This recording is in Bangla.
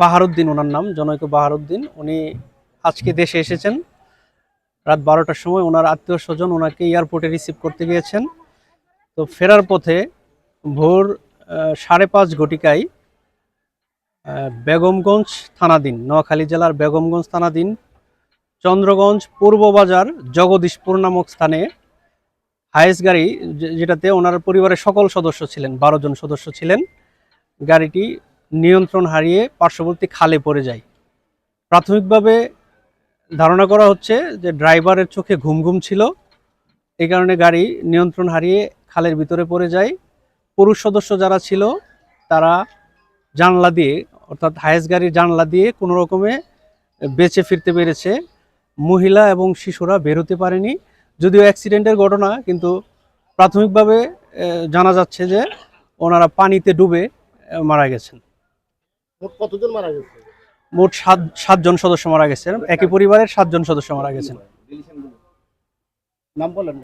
বাহারুদ্দিন ওনার নাম, জনৈক বাহারুদ্দিন। উনি আজকে দেশে এসেছেন। রাত বারোটার সময় ওনার আত্মীয় স্বজন ওনাকে এয়ারপোর্টে রিসিভ করতে গিয়েছেন। তো ফেরার পথে ভোর সাড়ে পাঁচ ঘটিকায় বেগমগঞ্জ থানাধীন, নোয়াখালী জেলার বেগমগঞ্জ থানাধীন, চন্দ্রগঞ্জ পূর্ব বাজার, জগদীশপুর নামক স্থানে হায়েস গাড়ি যেটাতে ওনার পরিবারের সকল সদস্য ছিলেন, বারো জন সদস্য ছিলেন। গাড়িটি নিয়ন্ত্রণ হারিয়ে পার্শ্ববর্তী খালে পড়ে যায়। প্রাথমিকভাবে ধারণা করা হচ্ছে যে ড্রাইভারের চোখে ঘুম ঘুম ছিল। এই কারণে গাড়ি নিয়ন্ত্রণ হারিয়ে খালের ভিতরে পড়ে যায়। পুরুষ সদস্য যারা ছিল, তারা জানলা দিয়ে, অর্থাৎ হায়েস গাড়ির জানলা দিয়ে কোনো রকমে বেঁচে ফিরতে পেরেছে। মহিলা এবং শিশুরা বেরোতে পারেনি। যদিও অ্যাক্সিডেন্টের ঘটনা, কিন্তু প্রাথমিকভাবে জানা যাচ্ছে যে ওনারা পানিতে ডুবে মারা গেছেন। কতজন মারা গেছে? মোট সাত সাতজন সদস্য মারা গেছেন একই পরিবারের সাতজন সদস্য মারা গেছেন নাম বলেন।